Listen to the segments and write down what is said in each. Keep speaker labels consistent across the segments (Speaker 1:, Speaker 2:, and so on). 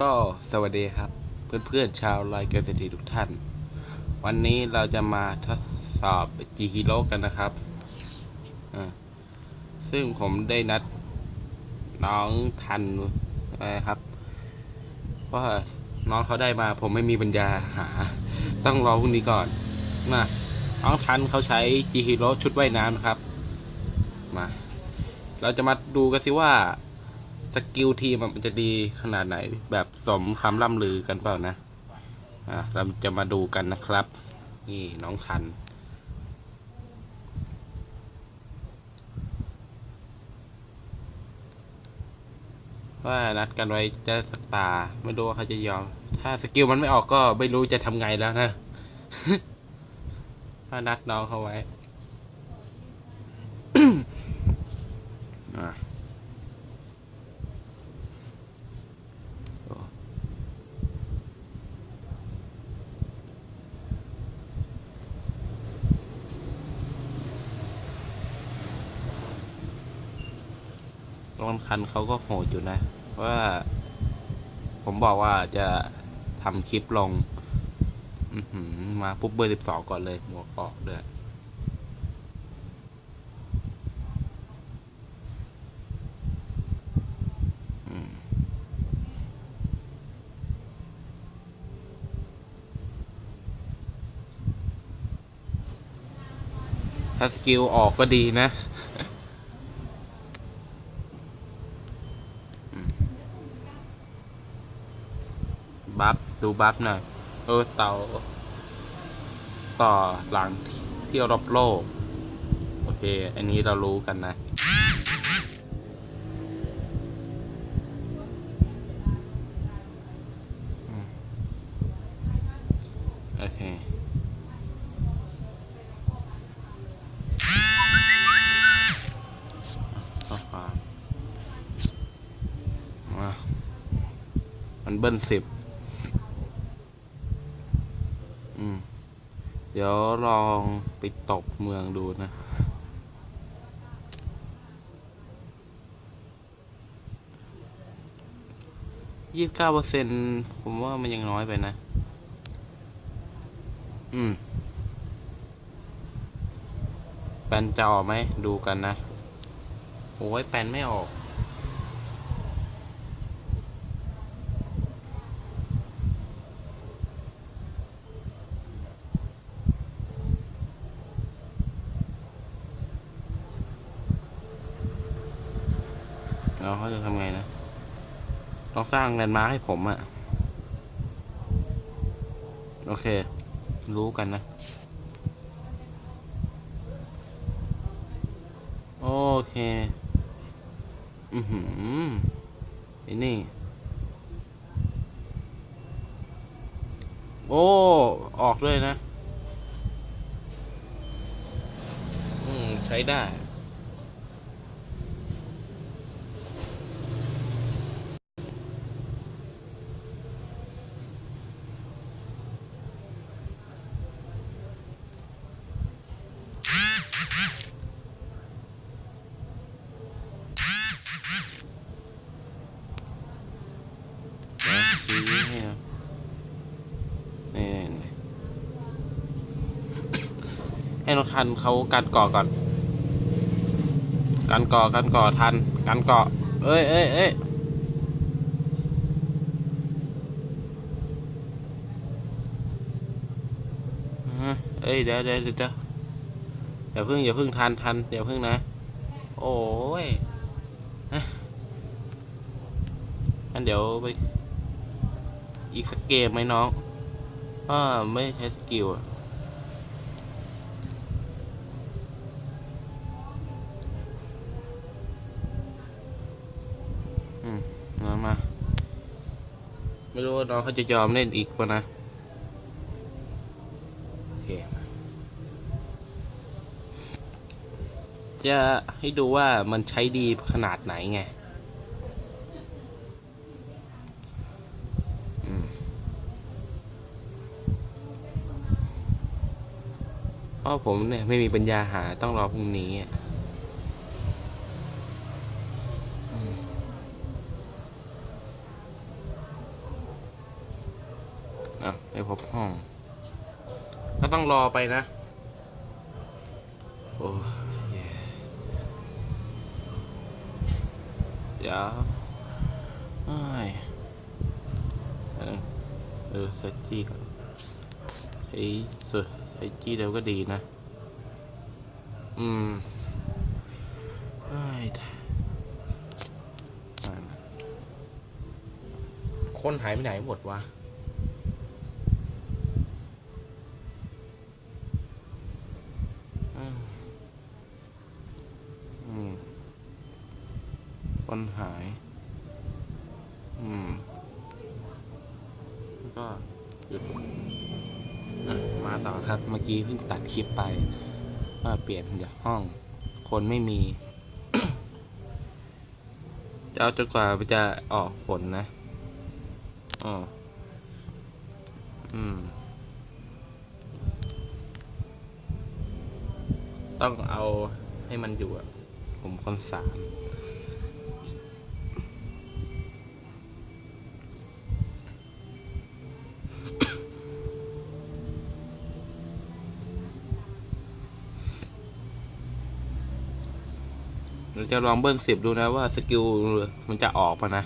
Speaker 1: ก็สวัสดีครับ เพื่อนๆชาวไลน์เกษตรทุกท่าน วันนี้เราจะมาทดสอบ G Hero กันนะครับ ซึ่งผมได้นัดน้องทันนะครับ เพราะว่าน้องเขาได้มาผมไม่มีปัญญาหา ต้องรอพรุ่งนี้ก่อนมาน้องทันเขาใช้ G Hero ชุดว่ายน้ำนะครับ มา เราจะมาดูกันสิว่า สกิลทีมมันจะดีขนาดไหน แบบสมคำล่ำลือกันเปล่านะ อ่าเราจะมาดูกันนะครับ นี่น้องทันว่านัดกันไว้จะสตาร์ไม่รู้ว่าเขาจะยอม ถ้าสกิลมันไม่ออกก็ไม่รู้จะทำไงแล้วนะ ถ้านัดน้องเขาไว้ รอนคันเขาก็โหดอยู่นะ ว่า ผมบอกว่าจะทำคลิปลงมาปุ๊บเบอร์สิบสองก่อนเลยหมวกออกด้วยอืมถ้าสกิลออกก็ดีนะ บัฟดูบัฟหน่อย เออเต่าต่อหลังเที่ยวรอบโลก โอเค อันนี้เรารู้กันนะ โอเคข้อความามันเบิ้ลสิบ อืม เดี๋ยวลองไปตกเมืองดูนะ ยี่สิบเก้าเปอร์เซ็นผมว่ามันยังน้อยไปนะ อืมแปนจะออกไหมดูกันนะ โอ้ยแปนไม่ออก แล้วเขาจะทำไงนะต้องสร้างแลนด์มาร์คให้ผมอะโอเค รู้กันนะ โอเค อือหือไอ้นี่ โอ้ ออกด้วยนะ อืม ใช้ได้ นะชี้ให้นะนี่นี่ ให้น้องทันเขากันก่อก่อน กันก่อกันก่อทัน กันก่อเอ้ยเอ้ยเอ้ยเอ้ยเดี๋ยวเดี๋ยวเดี๋ยวเดี๋ยวอย่าเพิ่งอย่าพิ่งทันทันอย่าพิ่งนะ โอ้ยอันเดี๋ยวไปอีกสักเกมไหมน้องอ่าไม่ใช้สกิลอะอืมมามา ไม่รู้ ว่าน้องเขาจะยอมเล่นอีกปะนะ โอเค จะให้ดูว่ามันใช้ดีขนาดไหนไงเพราะผมเนี่ยไม่มีปัญญาหาต้องรอพรุ่งนี้อะอืม อะ ไม่พบห้อง ก็ต้องรอไปนะ โอ้ยย่เดี๋ยวเอ้เออเออเซจี้ก่อนใช้สุดใช้จี้เดียวก็ดีนะ อืมเอ้ยอ่านคนหายไปไหนหมดวะ อืมอืมคนหาย อืมแล้ว ก็หยุดมาต่อครับ เมื่อกี้เพิ่งตัดคลิปไปว่าเปลี่ยนจากห้อง คนไม่มี จะเอาจนกว่าจะออกผลนะอ๋ออืม ต้องเอาให้มันอยู่อะผมคนสาม จะลองเบิ้ลสิบดูนะว่าสกิลมันจะออกปะนะ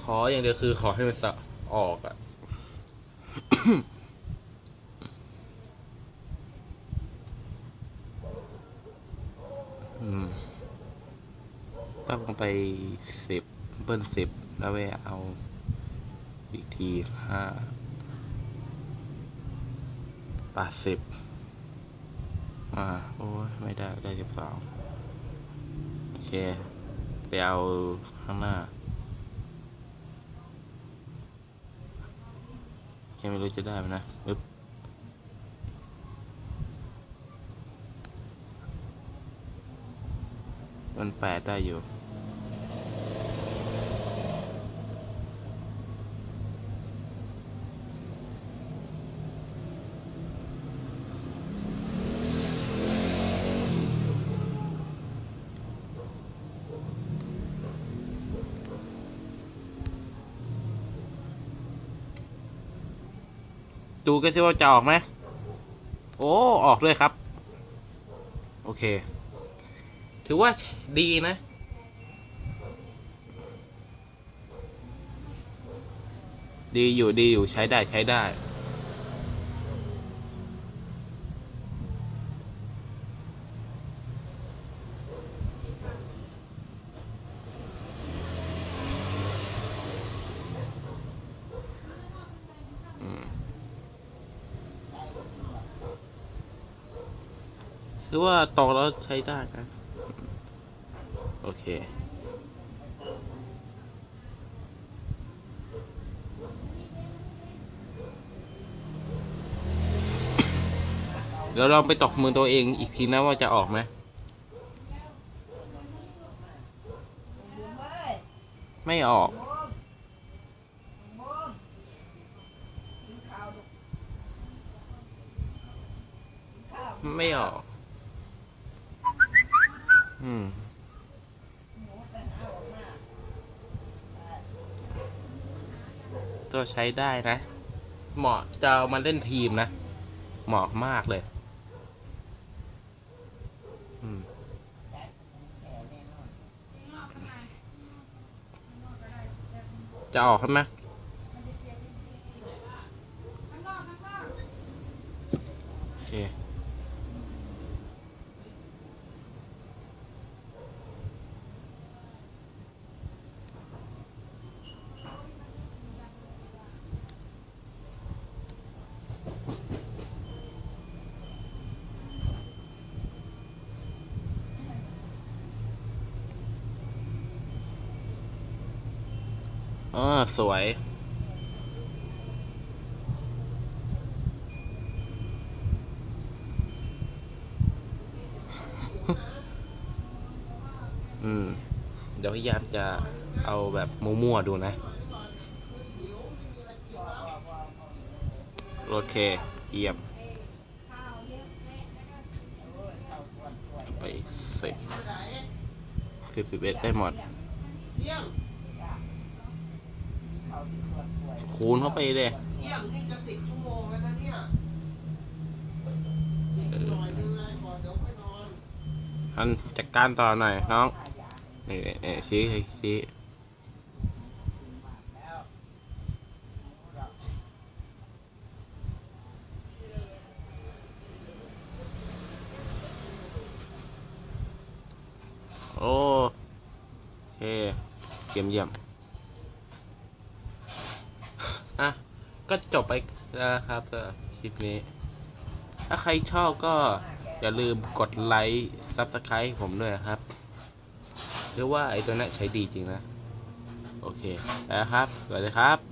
Speaker 1: ขออย่างเดียวคือขอให้มันสะออกอะอืมต้องไปสิบเบิ้ลสิบแล้วไปเอาอีกทีห้า แปดสิบอ่า โอ้ยไม่ได้ ได้สิบสองโอเค ไปเอาข้างหน้าแค่ไม่รู้จะได้ไหมนะปึ๊บมันแปดได้อยู่ ดูกันสิว่าจะออกไหมโอ้ ออกด้วยครับ โอเค ถือว่าดีนะ ดีอยู่ดีอยู่ใช้ได้ใช้ได้ คือว่าตอกแล้วใช้ได้นะ โอเค เดี๋ยวลองไปตอกมือตัวเองอีกทีนะว่าจะออกไหมไม่ออกไม่ อืมตัวใช้ได้นะ เหมาะจะเอามาเล่นทีมนะ เหมาะมากเลย อืมจะออกใช่ไหม เออสวย อืม เดี๋ยวพยายามจะเอาแบบมั่วๆดูนะ โอเค เยี่ยม ไปสิบสิบสิบเอ็ดได้หมด คูณเข้าไปเลย
Speaker 2: เที่ยงนี่จะสิบชั่วโมงแล้วนะเนี่ยอีกหน่อยนึงไงก่อนเดี๋ยวค่อยนอน
Speaker 1: อันจัดการต่อหน่อยน้องนี่นี่ชี้ชี้โอ้โอเคเยี่ยมเยี่ยมอะ ก็จบไปแล้วครับคลิปนี้ ถ้าใครชอบก็อย่าลืมกดไลค์ซับสไครต์ผมด้วยครับเรียกว่าไอ้ตัวนี้ใช้ดีจริงนะ โอเคแล้วครับ สวัสดีครับ